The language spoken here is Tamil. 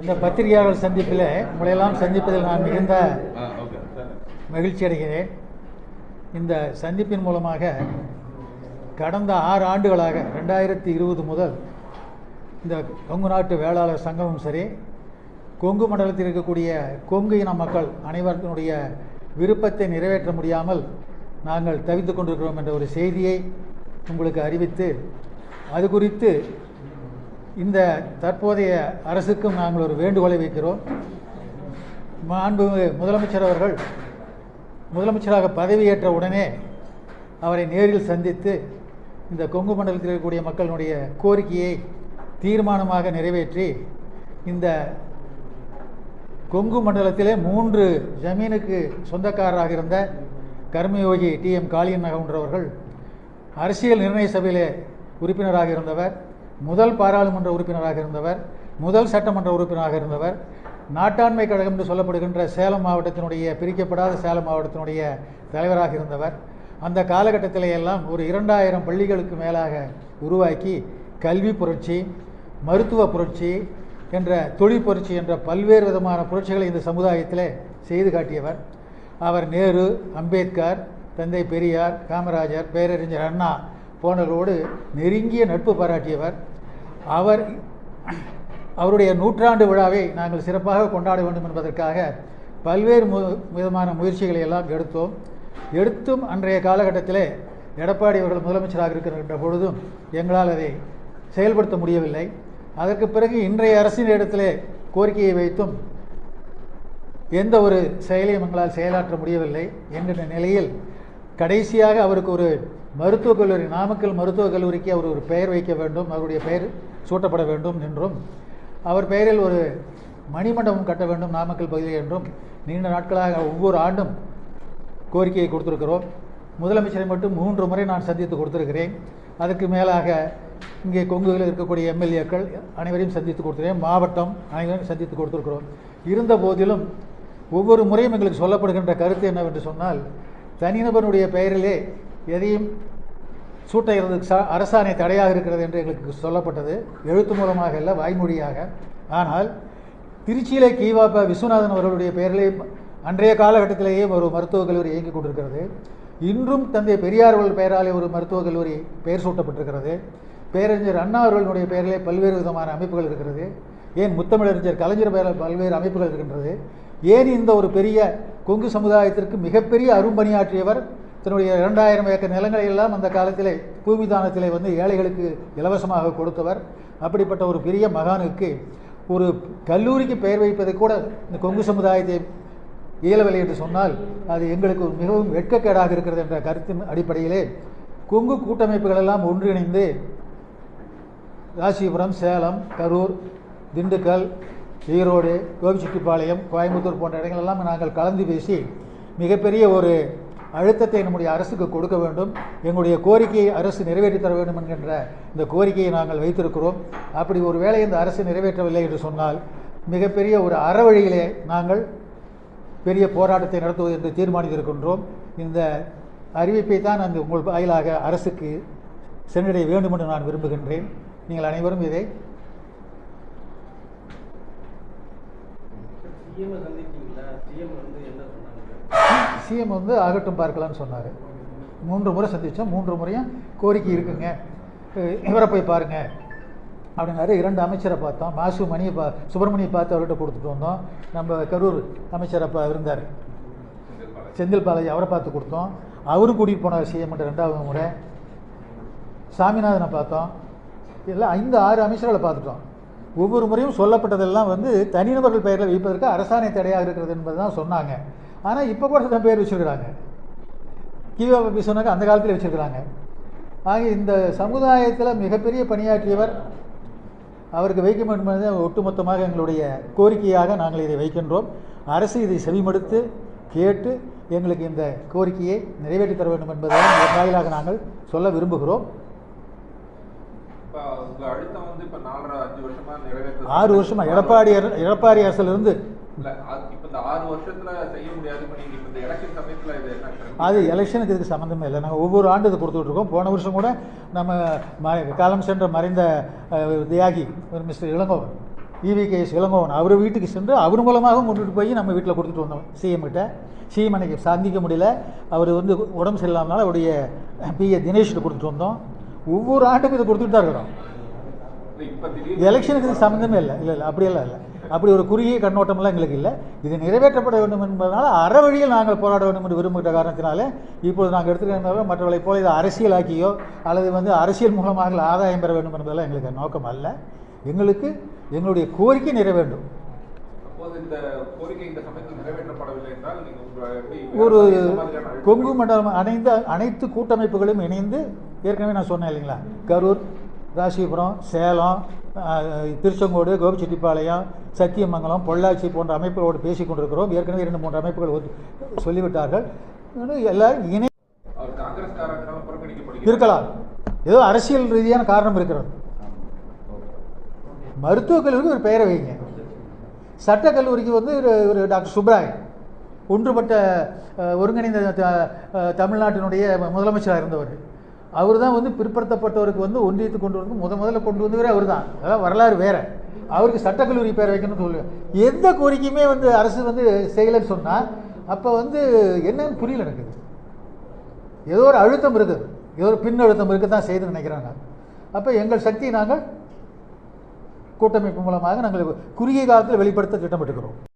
இந்த பத்திரிகையாளர் சந்திப்பில் உங்களையெல்லாம் சந்திப்பதில் நான் மிகுந்த மகிழ்ச்சி அடைகிறேன். இந்த சந்திப்பின் மூலமாக கடந்த ஆறு ஆண்டுகளாக ரெண்டாயிரத்தி இருபது முதல் இந்த கொங்கு நாட்டு வேளாளர் சங்கமும் சரி கொங்கு மண்டலத்தில் இருக்கக்கூடிய கொங்கு இன மக்கள் அனைவருடைய விருப்பத்தை நிறைவேற்ற முடியாமல் நாங்கள் தவித்துக் கொண்டிருக்கிறோம் என்ற ஒரு செய்தியை உங்களுக்கு அறிவித்து அது குறித்து இந்த தற்போதைய அரசுக்கும் நாங்கள் ஒரு வேண்டுகோளை வைக்கிறோம். மாண்புமிகு முதலமைச்சர் அவர்கள் முதலமைச்சராக பதவியேற்ற உடனே அவரை நேரில் சந்தித்து இந்த கொங்கு மண்டலத்தில் இருக்கக்கூடிய மக்களுடைய கோரிக்கையை தீர்மானமாக நிறைவேற்றி இந்த கொங்கு மண்டலத்திலே மூன்று ஜமீனுக்கு சொந்தக்காரராக இருந்த கர்மயோகி டி எம் காளியண்ணவர்கள் அரசியல் நிர்ணய சபையிலே உறுப்பினராக இருந்தவர். முதல் பாராளுமன்ற உறுப்பினராக இருந்தவர் முதல் சட்டமன்ற உறுப்பினராக இருந்தவர் நாட்டாண்மை கழகம் என்று சொல்லப்படுகின்ற சேலம் மாவட்டத்தினுடைய பிரிக்கப்படாத சேலம் மாவட்டத்தினுடைய தலைவராக இருந்தவர். அந்த காலகட்டத்திலே எல்லாம் ஒரு இரண்டாயிரம் பள்ளிகளுக்கு மேலாக உருவாக்கி கல்வி புரட்சி மருத்துவ புரட்சி என்ற தொழில் புரட்சி என்ற பல்வேறு விதமான புரட்சிகளை இந்த சமுதாயத்தில் செய்து காட்டியவர். அவர் நேரு அம்பேத்கர் தந்தை பெரியார் காமராஜர் பேரறிஞர் அண்ணா போனவரோடு நெருங்கிய நட்பு பாராட்டியவர். அவர் அவருடைய நூற்றாண்டு விழாவை நாங்கள் சிறப்பாக கொண்டாட வேண்டும் என்பதற்காக பல்வேறு மு விதமான முயற்சிகளை எல்லாம் எடுத்தோம். எடுத்தும் அன்றைய காலகட்டத்தில் எடப்பாடி அவர்கள் முதலமைச்சராக இருக்கின்ற பொழுதும் எங்களால் அதை செயல்படுத்த முடியவில்லை. அதற்கு பிறகு இன்றைய அரசின் இடத்திலே கோரிக்கையை வைத்தும் எந்த ஒரு செயலையும் எங்களால் செயலாற்ற முடியவில்லை என்கின்ற நிலையில் கடைசியாக அவருக்கு ஒரு மருத்துவக் கல்லூரி நாமக்கல் மருத்துவக் கல்லூரிக்கு அவர் ஒரு பெயர் வைக்க வேண்டும். அவருடைய பெயர் சூட்டப்பட வேண்டும் என்றும் அவர் பெயரில் ஒரு மணிமண்டபம் கட்ட வேண்டும் நாமக்கல் பகுதியில் என்றும் நீண்ட நாட்களாக ஒவ்வொரு ஆண்டும் கோரிக்கையை கொடுத்துருக்கிறோம். முதலமைச்சரை மட்டும் மூன்று முறை நான் சந்தித்து கொடுத்துருக்கிறேன். அதுக்கு மேலாக இங்கே கொங்குகளில் இருக்கக்கூடிய எம்எல்ஏக்கள் அனைவரையும் சந்தித்து கொடுத்துருக்கேன் மாவட்டம் அனைவரையும் சந்தித்து கொடுத்துருக்கிறோம். இருந்த போதிலும் ஒவ்வொரு முறையும் எங்களுக்கு சொல்லப்படுகின்ற கருத்து என்னவென்று சொன்னால் தனிநபருடைய பெயரிலே எதையும் சூட்ட சா அரசாணை தடையாக இருக்கிறது என்று எங்களுக்கு சொல்லப்பட்டது. எழுத்து மூலமாக இல்லை வாய்மொழியாக. ஆனால் திருச்சியிலே கீவாப்ப விஸ்வநாதன் அவர்களுடைய பெயரிலே அன்றைய காலகட்டத்திலேயே ஒரு மருத்துவக் கல்லூரி இயங்கிக் கொண்டிருக்கிறது. இன்றும் தந்தை பெரியார் அவர்கள் பெயராலே ஒரு மருத்துவக் கல்லூரி பெயர் சூட்டப்பட்டிருக்கிறது. பேரறிஞர் அண்ணா அவர்களுடைய பெயரிலே பல்வேறு விதமான அமைப்புகள் இருக்கிறது. ஏன் முத்தமிழறிஞர் கலைஞர் பெயரில் பல்வேறு அமைப்புகள் இருக்கின்றது. ஏன் இந்த ஒரு பெரிய கொங்கு சமுதாயத்திற்கு மிகப்பெரிய அரும்பணியாற்றியவர்? தன்னுடைய இரண்டாயிரம் ஏக்கர் நிலங்களை எல்லாம் அந்த காலத்திலே பூமி தானத்திலே வந்து ஏழைகளுக்கு இலவசமாக கொடுத்தவர். அப்படிப்பட்ட ஒரு பெரிய மகானுக்கு ஒரு கல்லூரிக்கு பெயர் வைப்பதை கூட இந்த கொங்கு சமுதாயத்தை இயலவில்லை என்று சொன்னால் அது எங்களுக்கு மிகவும் வெட்கக்கேடாக இருக்கிறது என்ற கருத்தின் அடிப்படையிலே கொங்கு கூட்டமைப்புகள் எல்லாம் ஒன்றிணைந்து ராசிபுரம் சேலம் கரூர் திண்டுக்கல் ஈரோடு கோபிச்செட்டிப்பாளையம் கோயம்புத்தூர் போன்ற இடங்களெல்லாம் நாங்கள் கலந்து பேசி மிகப்பெரிய ஒரு அழுத்தத்தை நம்முடைய அரசுக்கு கொடுக்க வேண்டும். எங்களுடைய கோரிக்கையை அரசு நிறைவேற்றி தர வேண்டும் என்கின்ற இந்த கோரிக்கையை நாங்கள் வைத்திருக்கிறோம். அப்படி ஒரு வேளை இந்த அரசு நிறைவேற்றவில்லை என்று சொன்னால் மிகப்பெரிய ஒரு அறவழியிலே நாங்கள் பெரிய போராட்டத்தை நடத்துவது என்று தீர்மானித்திருக்கின்றோம். இந்த அறிவிப்பை தான் அந்த உங்கள் வாயிலாக அரசுக்கு சென்றடைய வேண்டும் என்று நான் விரும்புகின்றேன். நீங்கள் அனைவரும் இதை சிஎம் வந்து அகட்டும் ஆகட்டும் பார்க்கலாம்னு சொன்னார். மூன்று முறை சந்தித்தோம் மூன்று முறையும் கோரிக்கை இருக்குங்க. இவரை போய் பாருங்கள் அப்படின்னாரு. இரண்டு அமைச்சரை பார்த்தோம். மாசு மணியை பா சுப்பிரமணியை பார்த்து அவர்கிட்ட கொடுத்துட்டு வந்தோம். நம்ம கரூர் அமைச்சரை பா இருந்தார். செந்தில் பாலாஜி அவரை பார்த்து கொடுத்தோம். அவரும் கூட்டிகிட்டு போனார் சிஎம் ரெண்டாவது முறை. சாமிநாதனை பார்த்தோம். இல்லை ஐந்து ஆறு அமைச்சர்களை பார்த்துட்டோம். ஒவ்வொரு முறையும் சொல்லப்பட்டதெல்லாம் வந்து தனிநபர்கள் பெயரில் வைப்பதற்கு அரசாணை தடையாக இருக்கிறது என்பது தான் சொன்னாங்க. ஆனால் இப்போ கூட சில பேர் வச்சுருக்கிறாங்க. கிவா சொன்னாங்க அந்த காலத்தில் வச்சுருக்கிறாங்க. ஆக இந்த சமுதாயத்தில் மிகப்பெரிய பணியாற்றியவர் அவருக்கு வைக்க வேண்டும் என்பதை ஒட்டுமொத்தமாக எங்களுடைய கோரிக்கையாக நாங்கள் இதை வைக்கின்றோம். அரசு இதை செவிமடுத்து கேட்டு எங்களுக்கு இந்த கோரிக்கையை நிறைவேற்றி தர வேண்டும் என்பதை வாயிலாக நாங்கள் சொல்ல விரும்புகிறோம் இப்போ உங்க அழுத்தம் வந்து இப்போ நாலரை அஞ்சு வருஷமா நிறைவேற்ற ஆறு வருஷமா? எடப்பாடி எடப்பாடி அரசிலிருந்து? அது- எலெக்ஷனுக்கு இதுக்கு சம்மந்தமே இல்லை. நாங்கள் ஒவ்வொரு ஆண்டு இது கொடுத்துட்டு இருக்கோம். போன வருஷம் கூட நம்ம ம காலம் சென்ற மறைந்த தியாகி ஒரு mister Elangovan EV K S Elangovan அவர் வீட்டுக்கு சென்று அவர் மூலமாகவும் கொண்டுட்டு போய் நம்ம வீட்டில் கொடுத்துட்டு வந்தோம். சிஎம் கிட்ட. சிஎம் அன்னைக்கு சந்திக்க முடியல. அவர் வந்து உடம்பு சரியில்லாதனால அவருடைய பிஏ தினேஷ்கிட்ட கொடுத்துட்டு வந்தோம். ஒவ்வொரு ஆண்டுக்கும் இதை கொடுத்துட்டு தான் இருக்கிறோம். எலெக்ஷனுக்கு இது சம்மந்தமே இல்லை. இல்லை இல்லை அப்படியெல்லாம் இல்லை. அப்படி ஒரு குறுகிய கண்ணோட்டமெல்லாம் எங்களுக்கு இல்லை. இது நிறைவேற்றப்பட வேண்டும் என்பதனால அற வழியில் நாங்கள் போராட வேண்டும் என்று விரும்புகிற காரணத்தினால இப்பொழுது நாங்கள் எடுத்துக்கிற மற்றவர்களைப் போல இதை அரசியலாக்கியோ அல்லது வந்து அரசியல் மூலமாக ஆதாயம் பெற வேண்டும் என்பதெல்லாம் எங்களுக்கு நோக்கம் அல்ல. எங்களுக்கு எங்களுடைய கோரிக்கை நிறைவேண்டும். ஒரு கொங்கு மண்டலம் அணைந்த அனைத்து கூட்டமைப்புகளும் இணைந்து ஏற்கனவே நான் சொன்னேன் இல்லைங்களா? கரூர் ராசிபுரம் சேலம் திருச்செங்கோடு கோபிச்செட்டிப்பாளையம் சத்தியமங்கலம் பொள்ளாச்சி போன்ற அமைப்புகளோடு பேசிக் கொண்டிருக்கிறோம் ஏற்கனவே இரண்டு மூன்று அமைப்புகள் சொல்லிவிட்டார்கள். எல்லாரும் இணை இருக்கலாம். ஏதோ அரசியல் ரீதியான காரணம் இருக்கிறது. மருத்துவக் கல்லூரிக்கு ஒரு பெயரை வைங்க. சட்டக் கல்லூரிக்கு வந்து ஒரு டாக்டர் சுப்ராய் ஒன்றுபட்ட ஒருங்கிணைந்த தமிழ்நாட்டினுடைய முதலமைச்சராக இருந்தவர். அவர் தான் வந்து பிற்படுத்தப்பட்டவருக்கு வந்து ஒன்றியத்துக்கு கொண்டு வந்து முத முதல்ல கொண்டு வந்தவரே அவர் தான் அதெல்லாம் வரலாறு வேறு. அவருக்கு சட்டக்கல்லூரி பேர் வைக்கணும்னு சொல்லுவேன் எந்த கோரிக்கையுமே வந்து அரசு வந்து செய்யலைன்னு சொன்னால் அப்போ வந்து என்னன்னு புரியல எனக்கு ஏதோ ஒரு அழுத்தம் இருக்குது ஏதோ ஒரு பின் அழுத்தம் இருக்க தான் செய்துன்னு நினைக்கிறாங்க. அப்போ எங்கள் சக்தியை நாங்கள் கூட்டமைப்பு மூலமாக நாங்கள் குறுகிய காலத்தில் வெளிப்படுத்த திட்டமிட்டுக்கிறோம்